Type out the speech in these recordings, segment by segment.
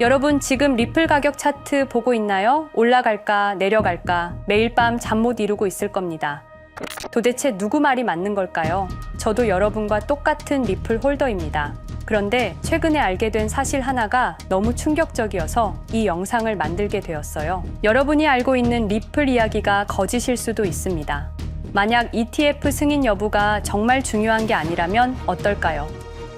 여러분 지금 리플 가격 차트 보고 있나요? 올라갈까 내려갈까 매일 밤 잠 못 이루고 있을 겁니다. 도대체 누구 말이 맞는 걸까요? 저도 여러분과 똑같은 리플 홀더입니다. 그런데 최근에 알게 된 사실 하나가 너무 충격적이어서 이 영상을 만들게 되었어요. 여러분이 알고 있는 리플 이야기가 거짓일 수도 있습니다. 만약 ETF 승인 여부가 정말 중요한 게 아니라면 어떨까요?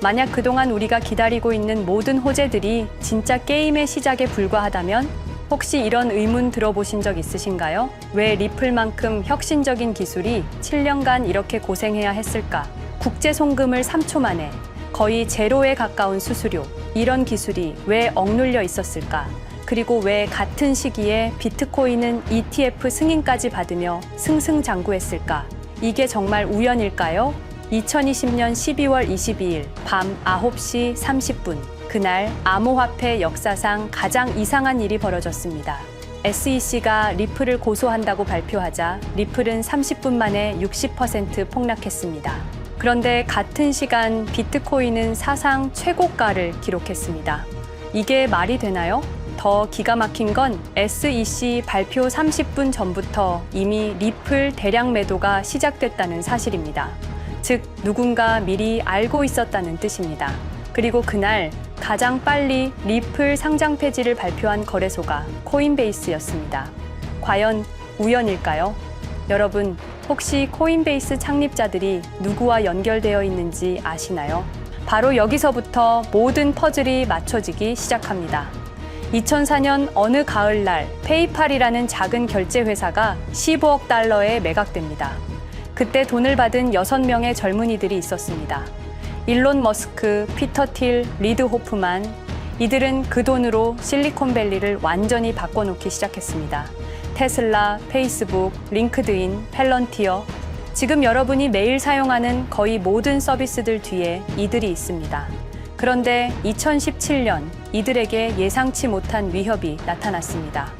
만약 그동안 우리가 기다리고 있는 모든 호재들이 진짜 게임의 시작에 불과하다면 혹시 이런 의문 들어보신 적 있으신가요? 왜 리플만큼 혁신적인 기술이 7년간 이렇게 고생해야 했을까? 국제 송금을 3초 만에 거의 제로에 가까운 수수료 이런 기술이 왜 억눌려 있었을까? 그리고 왜 같은 시기에 비트코인은 ETF 승인까지 받으며 승승장구했을까? 이게 정말 우연일까요? 2020년 12월 22일 밤 9시 30분 그날 암호화폐 역사상 가장 이상한 일이 벌어졌습니다. SEC가 리플을 고소한다고 발표하자 리플은 30분 만에 60% 폭락했습니다. 그런데 같은 시간 비트코인은 사상 최고가를 기록했습니다. 이게 말이 되나요? 더 기가 막힌 건 SEC 발표 30분 전부터 이미 리플 대량 매도가 시작됐다는 사실입니다. 즉, 누군가 미리 알고 있었다는 뜻입니다. 그리고 그날 가장 빨리 리플 상장 폐지를 발표한 거래소가 코인베이스였습니다. 과연 우연일까요? 여러분, 혹시 코인베이스 창립자들이 누구와 연결되어 있는지 아시나요? 바로 여기서부터 모든 퍼즐이 맞춰지기 시작합니다. 2004년 어느 가을날 페이팔이라는 작은 결제 회사가 15억 달러에 매각됩니다. 그때 돈을 받은 6명의 젊은이들이 있었습니다. 일론 머스크, 피터 틸, 리드 호프만 이들은 그 돈으로 실리콘밸리를 완전히 바꿔놓기 시작했습니다. 테슬라, 페이스북, 링크드인, 펠런티어 지금 여러분이 매일 사용하는 거의 모든 서비스들 뒤에 이들이 있습니다. 그런데 2017년 이들에게 예상치 못한 위협이 나타났습니다.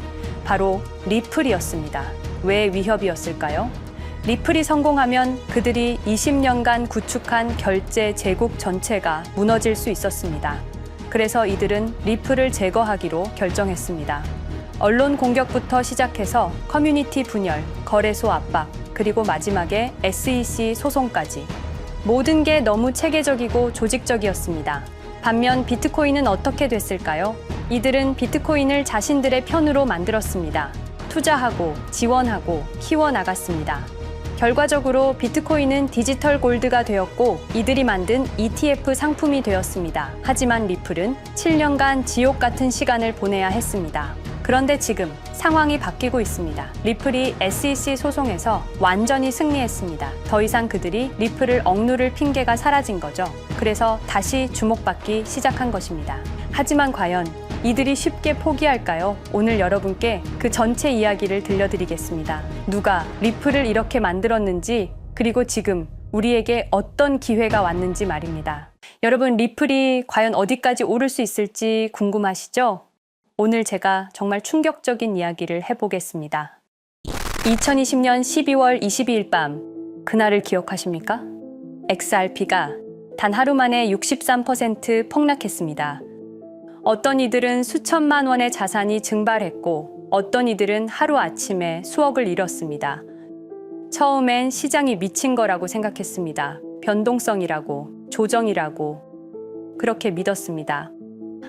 바로 리플이었습니다. 왜 위협이었을까요? 리플이 성공하면 그들이 20년간 구축한 결제 제국 전체가 무너질 수 있었습니다. 그래서 이들은 리플을 제거하기로 결정했습니다. 언론 공격부터 시작해서 커뮤니티 분열, 거래소 압박, 그리고 마지막에 SEC 소송까지 모든 게 너무 체계적이고 조직적이었습니다. 반면 비트코인은 어떻게 됐을까요? 이들은 비트코인을 자신들의 편으로 만들었습니다. 투자하고 지원하고 키워나갔습니다. 결과적으로 비트코인은 디지털 골드가 되었고 이들이 만든 ETF 상품이 되었습니다. 하지만 리플은 7년간 지옥 같은 시간을 보내야 했습니다. 그런데 지금 상황이 바뀌고 있습니다. 리플이 SEC 소송에서 완전히 승리했습니다. 더 이상 그들이 리플을 억누를 핑계가 사라진 거죠. 그래서 다시 주목받기 시작한 것입니다. 하지만 과연 이들이 쉽게 포기할까요? 오늘 여러분께 그 전체 이야기를 들려드리겠습니다. 누가 리플을 이렇게 만들었는지, 그리고 지금 우리에게 어떤 기회가 왔는지 말입니다. 여러분, 리플이 과연 어디까지 오를 수 있을지 궁금하시죠? 오늘 제가 정말 충격적인 이야기를 해보겠습니다. 2020년 12월 22일 밤, 그날을 기억하십니까? XRP가 단 하루 만에 63% 폭락했습니다. 어떤 이들은 수천만 원의 자산이 증발했고 어떤 이들은 하루아침에 수억을 잃었습니다. 처음엔 시장이 미친 거라고 생각했습니다. 변동성이라고, 조정이라고, 그렇게 믿었습니다.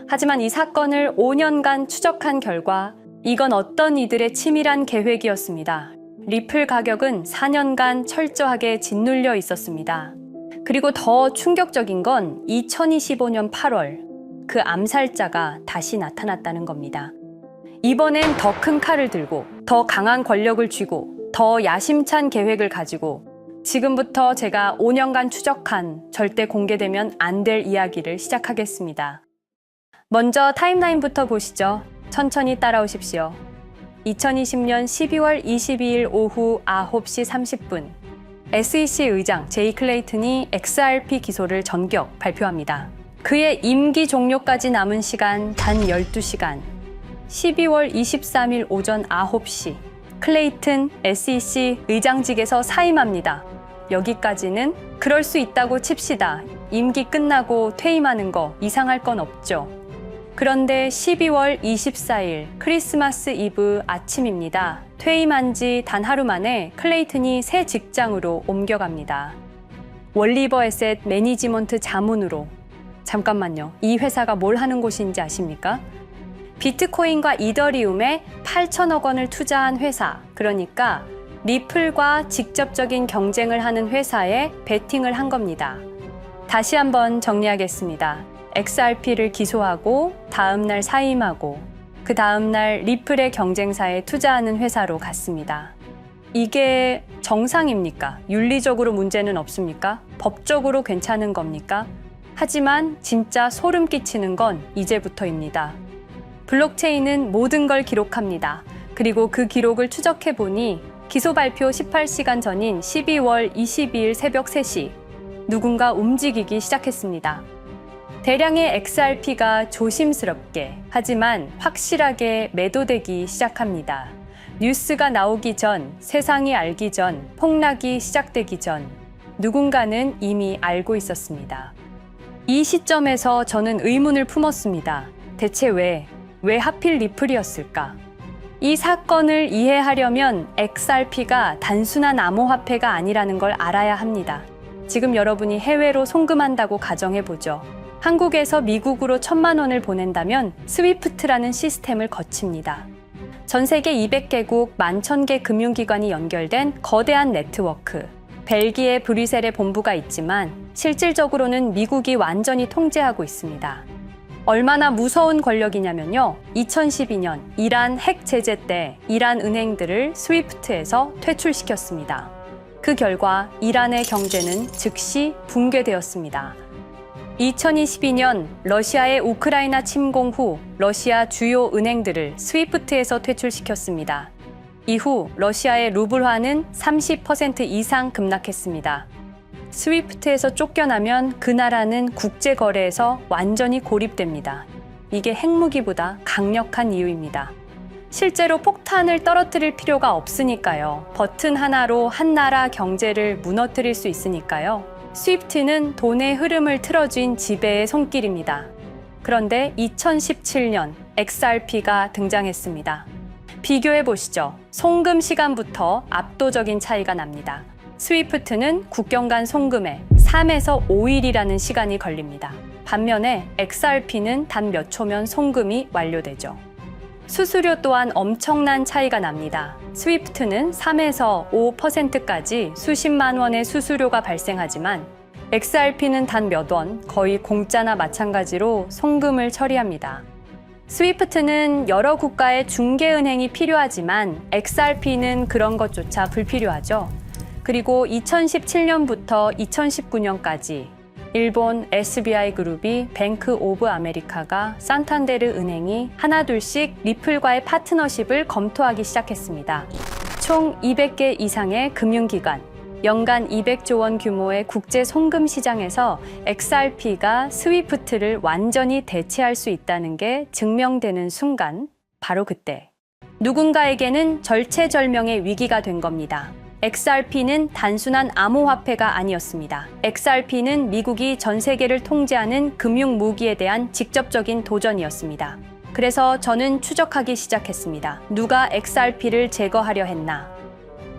하지만 이 사건을 5년간 추적한 결과 이건 어떤 이들의 치밀한 계획이었습니다. 리플 가격은 4년간 철저하게 짓눌려 있었습니다. 그리고 더 충격적인 건 2025년 8월 그 암살자가 다시 나타났다는 겁니다. 이번엔 더 큰 칼을 들고 더 강한 권력을 쥐고 더 야심찬 계획을 가지고 지금부터 제가 5년간 추적한 절대 공개되면 안 될 이야기를 시작하겠습니다. 먼저 타임라인부터 보시죠. 천천히 따라오십시오. 2020년 12월 22일 오후 9시 30분 SEC 의장 제이 클레이튼이 XRP 기소를 전격 발표합니다. 그의 임기 종료까지 남은 시간 단 12시간. 12월 23일 오전 9시. 클레이튼 SEC 의장직에서 사임합니다. 여기까지는 그럴 수 있다고 칩시다. 임기 끝나고 퇴임하는 거 이상할 건 없죠. 그런데 12월 24일 크리스마스 이브 아침입니다. 퇴임한 지 단 하루 만에 클레이튼이 새 직장으로 옮겨갑니다. 월리버 에셋 매니지먼트 자문으로 잠깐만요. 이 회사가 뭘 하는 곳인지 아십니까? 비트코인과 이더리움에 8천억 원을 투자한 회사, 그러니까 리플과 직접적인 경쟁을 하는 회사에 베팅을 한 겁니다. 다시 한번 정리하겠습니다. XRP를 기소하고 다음날 사임하고 그 다음날 리플의 경쟁사에 투자하는 회사로 갔습니다. 이게 정상입니까? 윤리적으로 문제는 없습니까? 법적으로 괜찮은 겁니까? 하지만 진짜 소름 끼치는 건 이제부터입니다. 블록체인은 모든 걸 기록합니다. 그리고 그 기록을 추적해 보니 기소 발표 18시간 전인 12월 22일 새벽 3시 누군가 움직이기 시작했습니다. 대량의 XRP가 조심스럽게 하지만 확실하게 매도되기 시작합니다. 뉴스가 나오기 전, 세상이 알기 전, 폭락이 시작되기 전 누군가는 이미 알고 있었습니다. 이 시점에서 저는 의문을 품었습니다. 대체 왜, 왜 하필 리플이었을까? 이 사건을 이해하려면 XRP가 단순한 암호화폐가 아니라는 걸 알아야 합니다. 지금 여러분이 해외로 송금한다고 가정해 보죠. 한국에서 미국으로 천만 원을 보낸다면 스위프트라는 시스템을 거칩니다. 전 세계 200개국 11,000개 금융기관이 연결된 거대한 네트워크. 벨기에 브뤼셀에 본부가 있지만 실질적으로는 미국이 완전히 통제하고 있습니다. 얼마나 무서운 권력이냐면요. 2012년 이란 핵 제재 때 이란 은행들을 스위프트에서 퇴출시켰습니다. 그 결과 이란의 경제는 즉시 붕괴되었습니다. 2022년 러시아의 우크라이나 침공 후 러시아 주요 은행들을 스위프트에서 퇴출시켰습니다. 이후 러시아의 루블화는 30% 이상 급락했습니다. 스위프트에서 쫓겨나면 그 나라는 국제 거래에서 완전히 고립됩니다. 이게 핵무기보다 강력한 이유입니다. 실제로 폭탄을 떨어뜨릴 필요가 없으니까요. 버튼 하나로 한 나라 경제를 무너뜨릴 수 있으니까요. 스위프트는 돈의 흐름을 틀어준 지배의 손길입니다. 그런데 2017년 XRP가 등장했습니다. 비교해 보시죠. 송금 시간부터 압도적인 차이가 납니다. 스위프트는 국경 간 송금에 3에서 5일이라는 시간이 걸립니다. 반면에 XRP는 단 몇 초면 송금이 완료되죠. 수수료 또한 엄청난 차이가 납니다. 스위프트는 3에서 5%까지 수십만 원의 수수료가 발생하지만 XRP는 단 몇 원, 거의 공짜나 마찬가지로 송금을 처리합니다. 스위프트는 여러 국가의 중개은행이 필요하지만 XRP는 그런 것조차 불필요하죠. 그리고 2017년부터 2019년까지 일본 SBI 그룹이 뱅크 오브 아메리카가 산탄데르 은행이 하나둘씩 리플과의 파트너십을 검토하기 시작했습니다. 총 200개 이상의 금융기관, 연간 200조 원 규모의 국제 송금 시장에서 XRP가 스위프트를 완전히 대체할 수 있다는 게 증명되는 순간, 바로 그때 누군가에게는 절체절명의 위기가 된 겁니다. XRP는 단순한 암호화폐가 아니었습니다. XRP는 미국이 전 세계를 통제하는 금융 무기에 대한 직접적인 도전이었습니다. 그래서 저는 추적하기 시작했습니다. 누가 XRP를 제거하려 했나?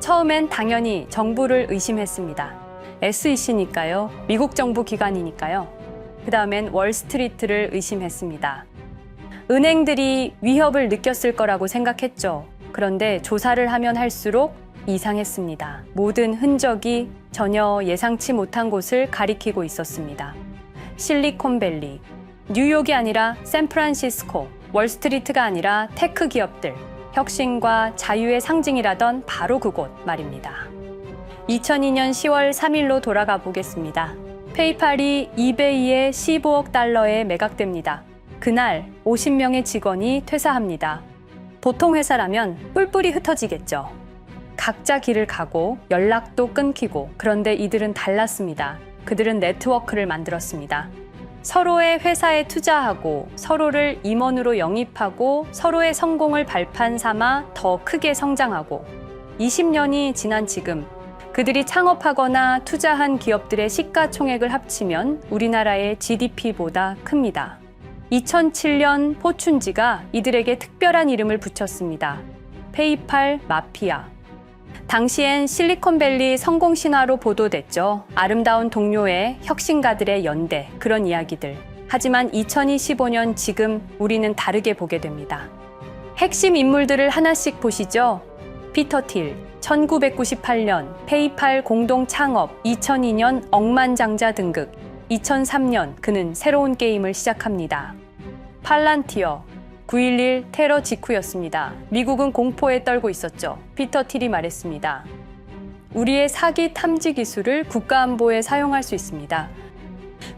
처음엔 당연히 정부를 의심했습니다. SEC니까요. 미국 정부 기관이니까요. 그 다음엔 월스트리트를 의심했습니다. 은행들이 위협을 느꼈을 거라고 생각했죠. 그런데 조사를 하면 할수록 이상했습니다. 모든 흔적이 전혀 예상치 못한 곳을 가리키고 있었습니다. 실리콘밸리, 뉴욕이 아니라 샌프란시스코, 월스트리트가 아니라 테크 기업들, 혁신과 자유의 상징이라던 바로 그곳 말입니다. 2002년 10월 3일로 돌아가 보겠습니다. 페이팔이 이베이에 15억 달러에 매각됩니다. 그날 50명의 직원이 퇴사합니다. 보통 회사라면 뿔뿔이 흩어지겠죠. 각자 길을 가고 연락도 끊기고 그런데 이들은 달랐습니다. 그들은 네트워크를 만들었습니다. 서로의 회사에 투자하고 서로를 임원으로 영입하고 서로의 성공을 발판 삼아 더 크게 성장하고 20년이 지난 지금 그들이 창업하거나 투자한 기업들의 시가총액을 합치면 우리나라의 GDP보다 큽니다. 2007년 포춘지가 이들에게 특별한 이름을 붙였습니다. 페이팔 마피아. 당시엔 실리콘밸리 성공 신화로 보도됐죠. 아름다운 동료의 혁신가들의 연대, 그런 이야기들. 하지만 2025년 지금 우리는 다르게 보게 됩니다. 핵심 인물들을 하나씩 보시죠. 피터 틸, 1998년 페이팔 공동 창업, 2002년 억만장자 등극, 2003년 그는 새로운 게임을 시작합니다. 팔란티어, 9.11 테러 직후였습니다. 미국은 공포에 떨고 있었죠. 피터 틸이 말했습니다. 우리의 사기 탐지 기술을 국가안보에 사용할 수 있습니다.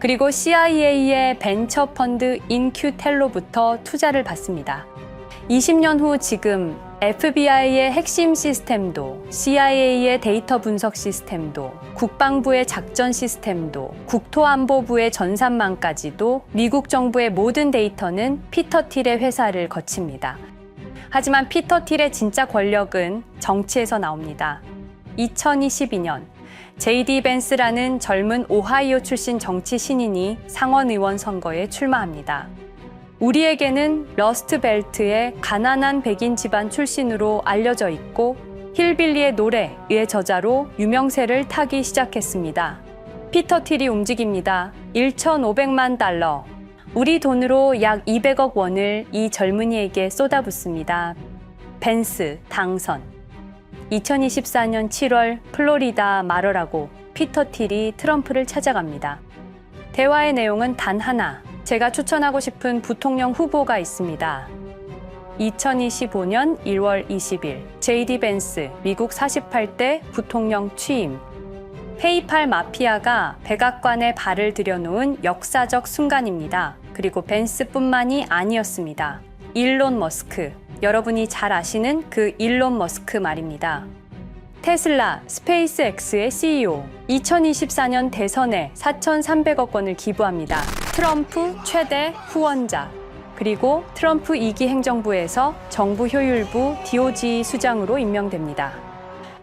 그리고 CIA의 벤처 펀드 인큐텔로부터 투자를 받습니다. 20년 후 지금 FBI의 핵심 시스템도, CIA의 데이터 분석 시스템도, 국방부의 작전 시스템도, 국토안보부의 전산망까지도 미국 정부의 모든 데이터는 피터 틸의 회사를 거칩니다. 하지만 피터 틸의 진짜 권력은 정치에서 나옵니다. 2022년 제이디 벤스라는 젊은 오하이오 출신 정치 신인이 상원 의원 선거에 출마합니다. 우리에게는 러스트 벨트의 가난한 백인 집안 출신으로 알려져 있고 힐빌리의 노래의 저자로 유명세를 타기 시작했습니다. 피터 틸이 움직입니다. 1,500만 달러. 우리 돈으로 약 200억 원을 이 젊은이에게 쏟아붓습니다. 벤스 당선. 2024년 7월 플로리다 마러라고 피터 틸이 트럼프를 찾아갑니다. 대화의 내용은 단 하나. 제가 추천하고 싶은 부통령 후보가 있습니다. 2025년 1월 20일 제이디 벤스 미국 48대 부통령 취임. 페이팔 마피아가 백악관에 발을 들여놓은 역사적 순간입니다. 그리고 벤스뿐만이 아니었습니다. 일론 머스크. 여러분이 잘 아시는 그 일론 머스크 말입니다. 테슬라, 스페이스X의 CEO. 2024년 대선에 4,300억 원을 기부합니다. 트럼프 최대 후원자. 그리고 트럼프 2기 행정부에서 정부 효율부 DOG 수장으로 임명됩니다.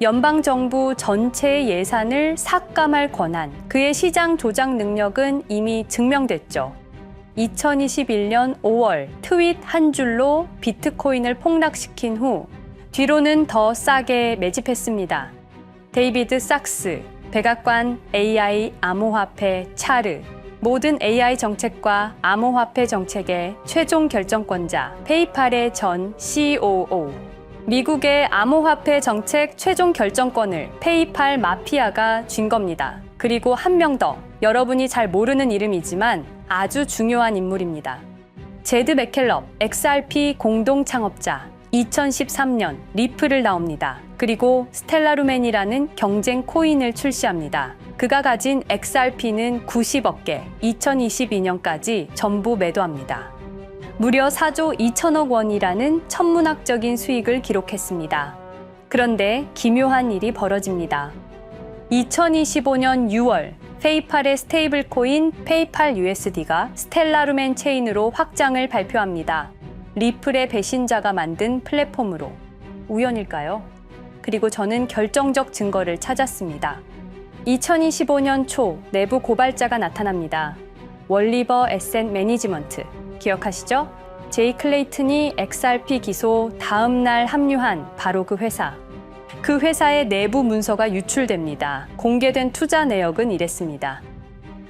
연방정부 전체의 예산을 삭감할 권한, 그의 시장 조작 능력은 이미 증명됐죠. 2021년 5월 트윗 한 줄로 비트코인을 폭락시킨 후 뒤로는 더 싸게 매집했습니다. 데이비드 sak스, 백악관 AI 암호화폐 차르, 모든 AI 정책과 암호화폐 정책의 최종 결정권자 페이팔의 전 COO. 미국의 암호화폐 정책 최종 결정권을 페이팔 마피아가 쥔 겁니다. 그리고 한 명 더. 여러분이 잘 모르는 이름이지만 아주 중요한 인물입니다. 제드 맥켈럽, XRP 공동 창업자. 2013년 리플을 나옵니다. 그리고 스텔라루멘이라는 경쟁 코인을 출시합니다. 그가 가진 XRP는 90억 개, 2022년까지 전부 매도합니다. 무려 4조 2천억 원이라는 천문학적인 수익을 기록했습니다. 그런데 기묘한 일이 벌어집니다. 2025년 6월 페이팔의 스테이블 코인 페이팔 USD가 스텔라루멘 체인으로 확장을 발표합니다. 리플의 배신자가 만든 플랫폼으로 우연일까요? 그리고 저는 결정적 증거를 찾았습니다. 2025년 초 내부 고발자가 나타납니다. 월리버 에셋 매니지먼트 기억하시죠? 제이 클레이튼이 XRP 기소 다음 날 합류한 바로 그 회사. 그 회사의 내부 문서가 유출됩니다. 공개된 투자 내역은 이랬습니다.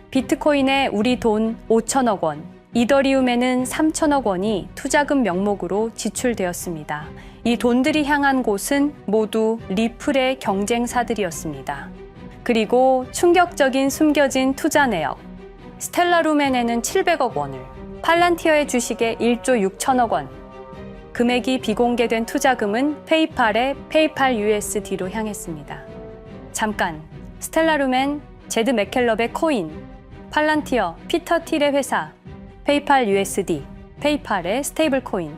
비트코인에 우리 돈 5천억 원, 이더리움에는 3천억 원이 투자금 명목으로 지출되었습니다. 이 돈들이 향한 곳은 모두 리플의 경쟁사들이었습니다. 그리고 충격적인 숨겨진 투자 내역. 스텔라루멘에는 700억 원을, 팔란티어의 주식에 1조 6천억 원, 금액이 비공개된 투자금은 페이팔의 페이팔 USD로 향했습니다. 잠깐, 스텔라루멘, 제드 맥켈럽의 코인, 팔란티어, 피터 틸의 회사, 페이팔 USD, 페이팔의 스테이블 코인.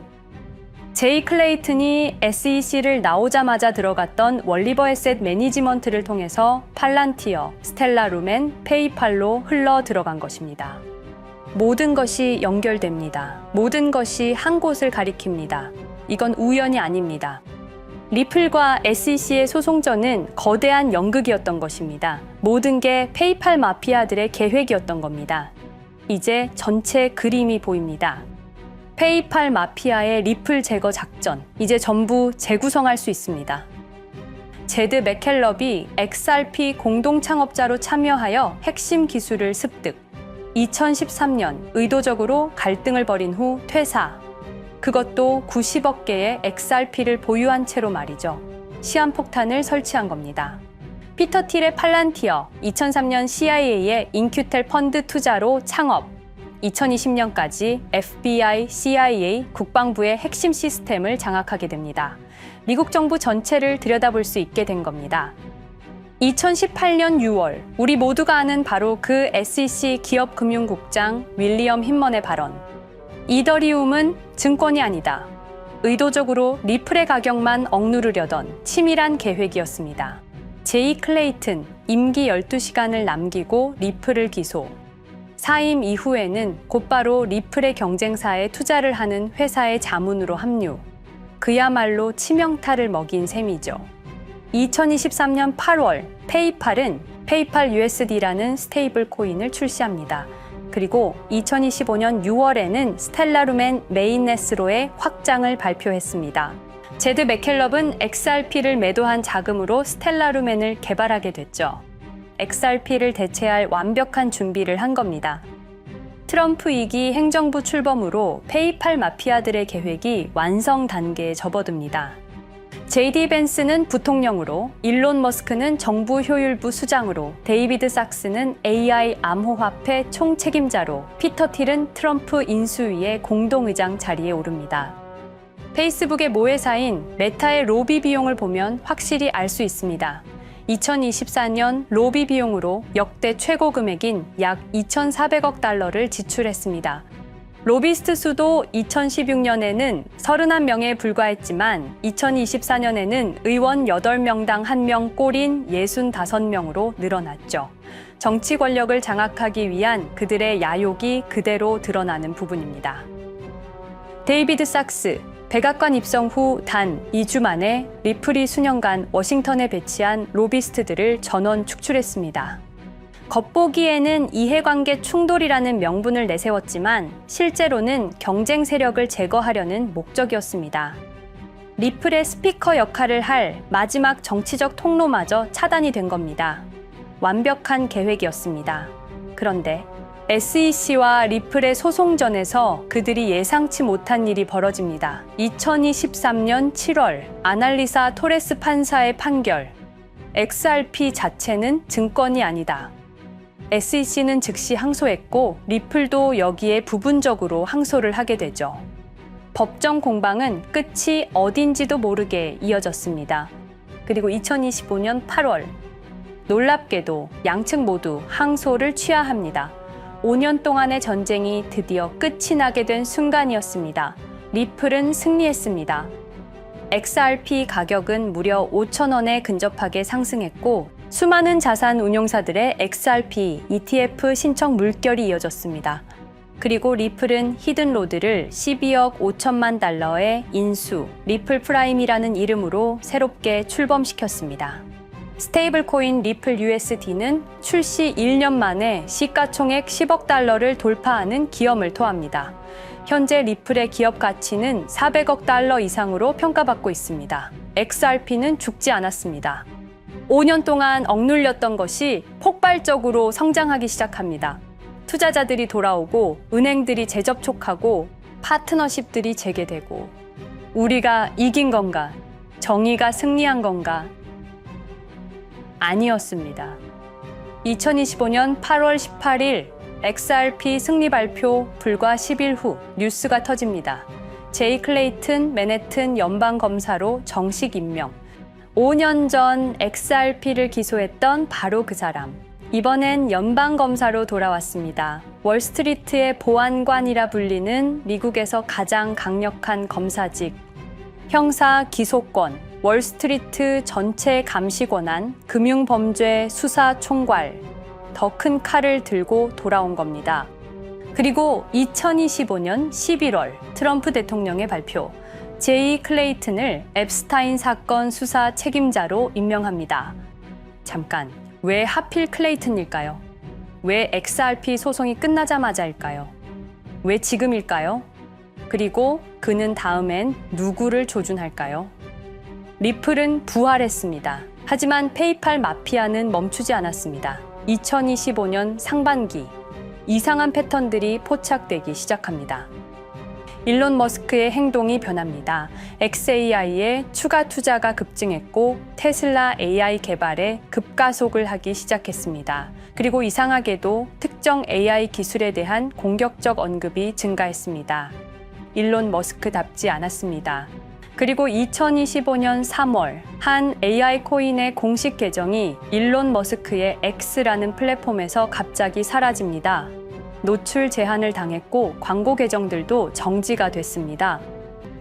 제이 클레이튼이 SEC를 나오자마자 들어갔던 월리버 에셋 매니지먼트를 통해서 팔란티어, 스텔라루멘, 페이팔로 흘러 들어간 것입니다. 모든 것이 연결됩니다. 모든 것이 한 곳을 가리킵니다. 이건 우연이 아닙니다. 리플과 SEC의 소송전은 거대한 연극이었던 것입니다. 모든 게 페이팔 마피아들의 계획이었던 겁니다. 이제 전체 그림이 보입니다. 페이팔 마피아의 리플 제거 작전, 이제 전부 재구성할 수 있습니다. 제드 맥켈럽이 XRP 공동 창업자로 참여하여 핵심 기술을 습득. 2013년 의도적으로 갈등을 벌인 후 퇴사. 그것도 90억 개의 XRP를 보유한 채로 말이죠. 시한폭탄을 설치한 겁니다. 피터 틸의 팔란티어, 2003년 CIA의 인큐텔 펀드 투자로 창업, 2020년까지 FBI, CIA, 국방부의 핵심 시스템을 장악하게 됩니다. 미국 정부 전체를 들여다볼 수 있게 된 겁니다. 2018년 6월, 우리 모두가 아는 바로 그 SEC 기업금융국장 윌리엄 힌먼의 발언. 이더리움은 증권이 아니다. 의도적으로 리플의 가격만 억누르려던 치밀한 계획이었습니다. 제이 클레이튼 임기 12시간을 남기고 리플을 기소. 사임 이후에는 곧바로 리플의 경쟁사에 투자를 하는 회사의 자문으로 합류. 그야말로 치명타를 먹인 셈이죠. 2023년 8월 페이팔은 페이팔 USD라는 스테이블 코인을 출시합니다. 그리고 2025년 6월에는 스텔라루멘 메인네스로의 확장을 발표했습니다. 제드 맥켈럽은 XRP를 매도한 자금으로 스텔라루멘을 개발하게 됐죠. XRP를 대체할 완벽한 준비를 한 겁니다. 트럼프 2기 행정부 출범으로 페이팔 마피아들의 계획이 완성 단계에 접어듭니다. JD 벤스는 부통령으로, 일론 머스크는 정부 효율부 수장으로, 데이비드 sak스는 AI 암호화폐 총책임자로, 피터 틸은 트럼프 인수위의 공동의장 자리에 오릅니다. 페이스북의 모회사인 메타의 로비 비용을 보면 확실히 알 수 있습니다. 2024년 로비 비용으로 역대 최고 금액인 약 2,400억 달러를 지출했습니다. 로비스트 수도 2016년에는 31명에 불과했지만 2024년에는 의원 8명당 1명 꼴인 65명으로 늘어났죠. 정치 권력을 장악하기 위한 그들의 야욕이 그대로 드러나는 부분입니다. 데이비드 sak스, 백악관 입성 후 단 2주 만에 리플이 수년간 워싱턴에 배치한 로비스트들을 전원 축출했습니다. 겉보기에는 이해관계 충돌이라는 명분을 내세웠지만 실제로는 경쟁 세력을 제거하려는 목적이었습니다. 리플의 스피커 역할을 할 마지막 정치적 통로마저 차단이 된 겁니다. 완벽한 계획이었습니다. 그런데 SEC와 리플의 소송전에서 그들이 예상치 못한 일이 벌어집니다. 2023년 7월 아날리사 토레스 판사의 판결. XRP 자체는 증권이 아니다. SEC는 즉시 항소했고 리플도 여기에 부분적으로 항소를 하게 되죠. 법정 공방은 끝이 어딘지도 모르게 이어졌습니다. 그리고 2025년 8월 놀랍게도 양측 모두 항소를 취하합니다. 5년 동안의 전쟁이 드디어 끝이 나게 된 순간이었습니다. 리플은 승리했습니다. XRP 가격은 무려 5천원에 근접하게 상승했고 수많은 자산 운용사들의 XRP ETF 신청 물결이 이어졌습니다. 그리고 리플은 히든로드를 12억 5천만 달러의 인수, 리플 프라임이라는 이름으로 새롭게 출범시켰습니다. 스테이블 코인 리플 USD는 출시 1년 만에 시가총액 10억 달러를 돌파하는 기염을 토합니다. 현재 리플의 기업 가치는 400억 달러 이상으로 평가받고 있습니다. XRP는 죽지 않았습니다. 5년 동안 억눌렸던 것이 폭발적으로 성장하기 시작합니다. 투자자들이 돌아오고 은행들이 재접촉하고 파트너십들이 재개되고 우리가 이긴 건가? 정의가 승리한 건가? 아니었습니다. 2025년 8월 18일 XRP 승리 발표 불과 10일 후 뉴스가 터집니다. 제이 클레이튼 맨해튼 연방검사로 정식 임명. 5년 전 XRP를 기소했던 바로 그 사람. 이번엔 연방검사로 돌아왔습니다. 월스트리트의 보안관이라 불리는 미국에서 가장 강력한 검사직. 형사 기소권, 월스트리트 전체 감시 권한, 금융범죄 수사 총괄, 더 큰 칼을 들고 돌아온 겁니다. 그리고 2025년 11월 트럼프 대통령의 발표, 제이 클레이튼을 앱스타인 사건 수사 책임자로 임명합니다. 잠깐, 왜 하필 클레이튼일까요? 왜 XRP 소송이 끝나자마자일까요? 왜 지금일까요? 그리고 그는 다음엔 누구를 조준할까요? 리플은 부활했습니다. 하지만 페이팔 마피아는 멈추지 않았습니다. 2025년 상반기 이상한 패턴들이 포착되기 시작합니다. 일론 머스크의 행동이 변합니다. XAI에 추가 투자가 급증했고 테슬라 AI 개발에 급가속을 하기 시작했습니다. 그리고 이상하게도 특정 AI 기술에 대한 공격적 언급이 증가했습니다. 일론 머스크답지 않았습니다. 그리고 2025년 3월 한 AI 코인의 공식 계정이 일론 머스크의 X라는 플랫폼에서 갑자기 사라집니다. 노출 제한을 당했고 광고 계정들도 정지가 됐습니다.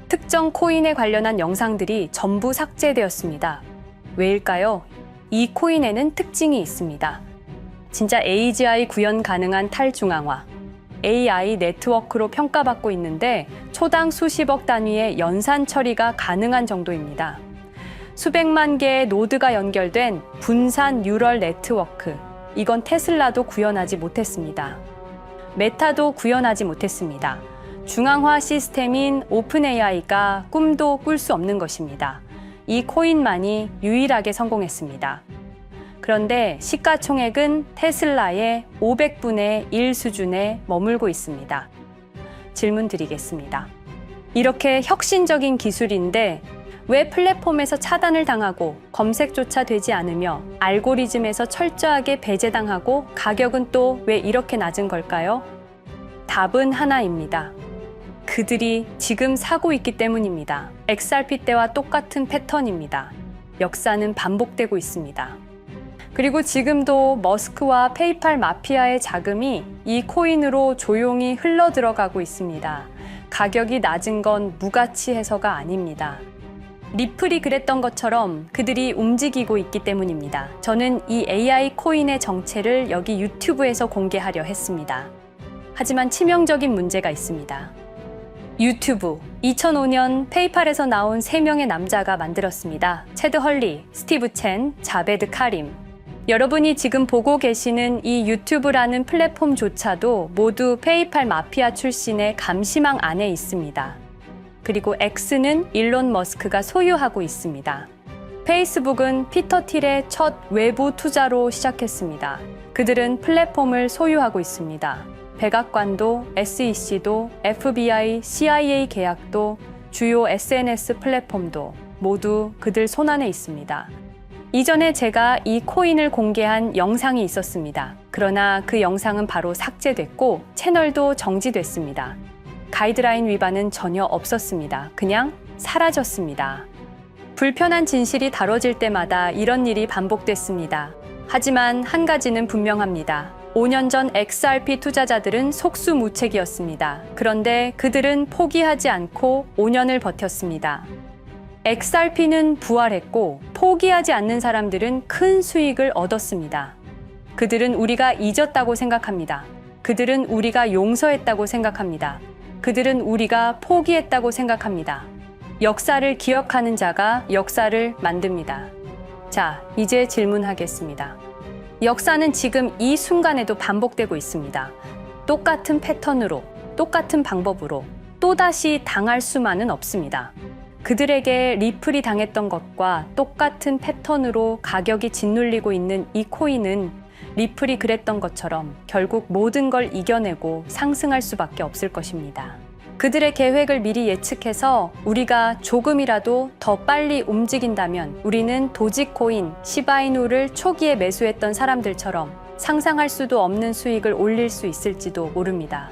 특정 코인에 관련한 영상들이 전부 삭제되었습니다. 왜일까요? 이 코인에는 특징이 있습니다. 진짜 AGI 구현 가능한 탈중앙화, AI 네트워크로 평가받고 있는데 초당 수십억 단위의 연산 처리가 가능한 정도입니다. 수백만 개의 노드가 연결된 분산 뉴럴 네트워크. 이건 테슬라도 구현하지 못했습니다. 메타도 구현하지 못했습니다. 중앙화 시스템인 오픈 AI가 꿈도 꿀 수 없는 것입니다. 이 코인만이 유일하게 성공했습니다. 그런데 시가총액은 테슬라의 500분의 1 수준에 머물고 있습니다. 질문 드리겠습니다. 이렇게 혁신적인 기술인데 왜 플랫폼에서 차단을 당하고 검색조차 되지 않으며 알고리즘에서 철저하게 배제당하고 가격은 또 왜 이렇게 낮은 걸까요? 답은 하나입니다. 그들이 지금 사고 있기 때문입니다. XRP 때와 똑같은 패턴입니다. 역사는 반복되고 있습니다. 그리고 지금도 머스크와 페이팔 마피아의 자금이 이 코인으로 조용히 흘러 들어가고 있습니다. 가격이 낮은 건 무가치 해서가 아닙니다. 리플이 그랬던 것처럼 그들이 움직이고 있기 때문입니다. 저는 이 AI 코인의 정체를 여기 유튜브에서 공개하려 했습니다. 하지만 치명적인 문제가 있습니다. 유튜브 2005년 페이팔에서 나온 3명의 남자가 만들었습니다. 체드 헐리, 스티브 첸, 자베드 카림. 여러분이 지금 보고 계시는 이 유튜브라는 플랫폼조차도 모두 페이팔 마피아 출신의 감시망 안에 있습니다. 그리고 X는 일론 머스크가 소유하고 있습니다. 페이스북은 피터 틸의 첫 외부 투자로 시작했습니다. 그들은 플랫폼을 소유하고 있습니다. 백악관도 SEC도 FBI, CIA 계약도 주요 SNS 플랫폼도 모두 그들 손안에 있습니다. 이전에 제가 이 코인을 공개한 영상이 있었습니다. 그러나 그 영상은 바로 삭제됐고 채널도 정지됐습니다. 가이드라인 위반은 전혀 없었습니다. 그냥 사라졌습니다. 불편한 진실이 다뤄질 때마다 이런 일이 반복됐습니다. 하지만 한 가지는 분명합니다. 5년 전 XRP 투자자들은 속수무책이었습니다. 그런데 그들은 포기하지 않고 5년을 버텼습니다. XRP는 부활했고 포기하지 않는 사람들은 큰 수익을 얻었습니다. 그들은 우리가 잊었다고 생각합니다. 그들은 우리가 용서했다고 생각합니다. 그들은 우리가 포기했다고 생각합니다. 역사를 기억하는 자가 역사를 만듭니다. 자, 이제 질문하겠습니다. 역사는 지금 이 순간에도 반복되고 있습니다. 똑같은 패턴으로, 똑같은 방법으로 또다시 당할 수만은 없습니다. 그들에게 리플이 당했던 것과 똑같은 패턴으로 가격이 짓눌리고 있는 이 코인은 리플이 그랬던 것처럼 결국 모든 걸 이겨내고 상승할 수밖에 없을 것입니다. 그들의 계획을 미리 예측해서 우리가 조금이라도 더 빨리 움직인다면 우리는 도지코인, 시바이누를 초기에 매수했던 사람들처럼 상상할 수도 없는 수익을 올릴 수 있을지도 모릅니다.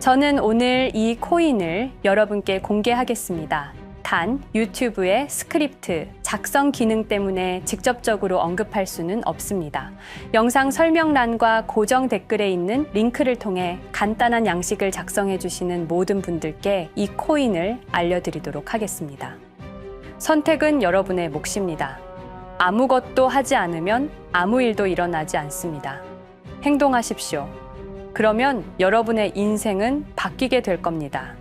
저는 오늘 이 코인을 여러분께 공개하겠습니다. 단 유튜브의 스크립트 작성 기능 때문에 직접적으로 언급할 수는 없습니다. 영상 설명란과 고정 댓글에 있는 링크를 통해 간단한 양식을 작성해 주시는 모든 분들께 이 코인을 알려드리도록 하겠습니다. 선택은 여러분의 몫입니다. 아무것도 하지 않으면 아무 일도 일어나지 않습니다. 행동하십시오. 그러면 여러분의 인생은 바뀌게 될 겁니다.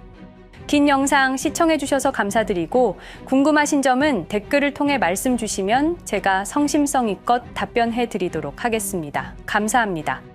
긴 영상 시청해주셔서 감사드리고 궁금하신 점은 댓글을 통해 말씀 주시면 제가 성심성의껏 답변해 드리도록 하겠습니다. 감사합니다.